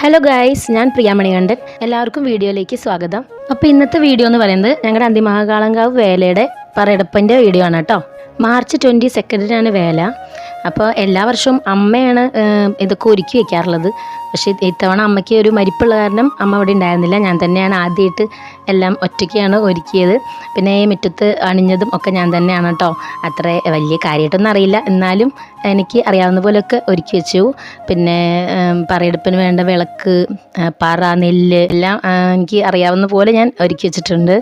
Hello guys ഞാൻ പ്രിയാമണി കണ്ടൻ എല്ലാവർക്കും വീഡിയോയിലേക്ക് സ്വാഗതം. അപ്പോൾ ഇന്നത്തെ വീഡിയോ എന്ന് പറയുന്നത് ഞങ്ങളുടെ അന്തിമഹാകാളങ്കാവ് വേലയുടെ പറയെടുപ്പിന്റെ വീഡിയോ ആണ് കേട്ടോ. മാർച്ച് ട്വന്റി സെക്കൻഡിനാണ് വേല. അപ്പോൾ എല്ലാ വർഷവും അമ്മയാണ് ഇതൊക്കെ ഒരുക്കി വെക്കാറുള്ളത്. പക്ഷേ ഇത്തവണ അമ്മയ്ക്ക് ഒരു മരിപ്പുള്ള കാരണം അമ്മ അവിടെ ഉണ്ടായിരുന്നില്ല. ഞാൻ തന്നെയാണ് ആദ്യമായിട്ട് എല്ലാം ഒറ്റയ്ക്കാണ് ഒരുക്കിയത്. പിന്നെ ഈ മുറ്റത്ത് അണിഞ്ഞതും ഒക്കെ ഞാൻ തന്നെയാണ് കേട്ടോ അത്ര വലിയ കാര്യമായിട്ടൊന്നും അറിയില്ല. എന്നാലും എനിക്ക് അറിയാവുന്ന പോലെയൊക്കെ ഒരുക്കി വെച്ചു. പിന്നെ പറയെടുപ്പിന് വേണ്ട വിളക്ക് പറ നെല്ല് എല്ലാം എനിക്ക് അറിയാവുന്ന പോലെ ഞാൻ ഒരുക്കി വെച്ചിട്ടുണ്ട്.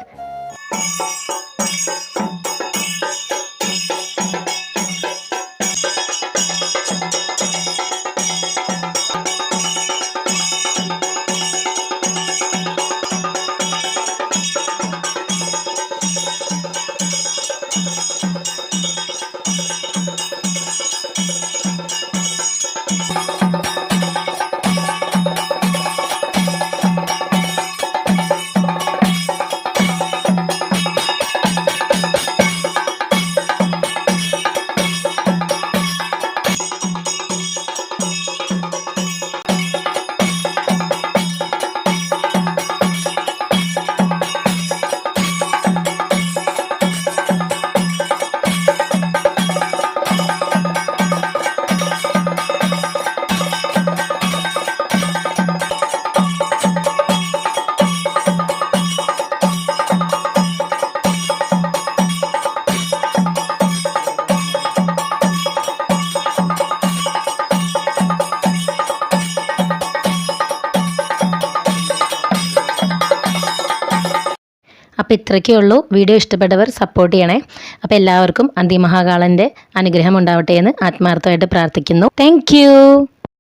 അപ്പോൾ ഇത്രയ്ക്കേ ഉള്ളൂ. വീഡിയോ ഇഷ്ടപ്പെട്ടവർ സപ്പോർട്ട് ചെയ്യണേ. അപ്പോൾ എല്ലാവർക്കും അന്തിമഹാകാളന്റെ അനുഗ്രഹം ഉണ്ടാവട്ടെ എന്ന് ആത്മാർത്ഥമായിട്ട് പ്രാർത്ഥിക്കുന്നു. താങ്ക്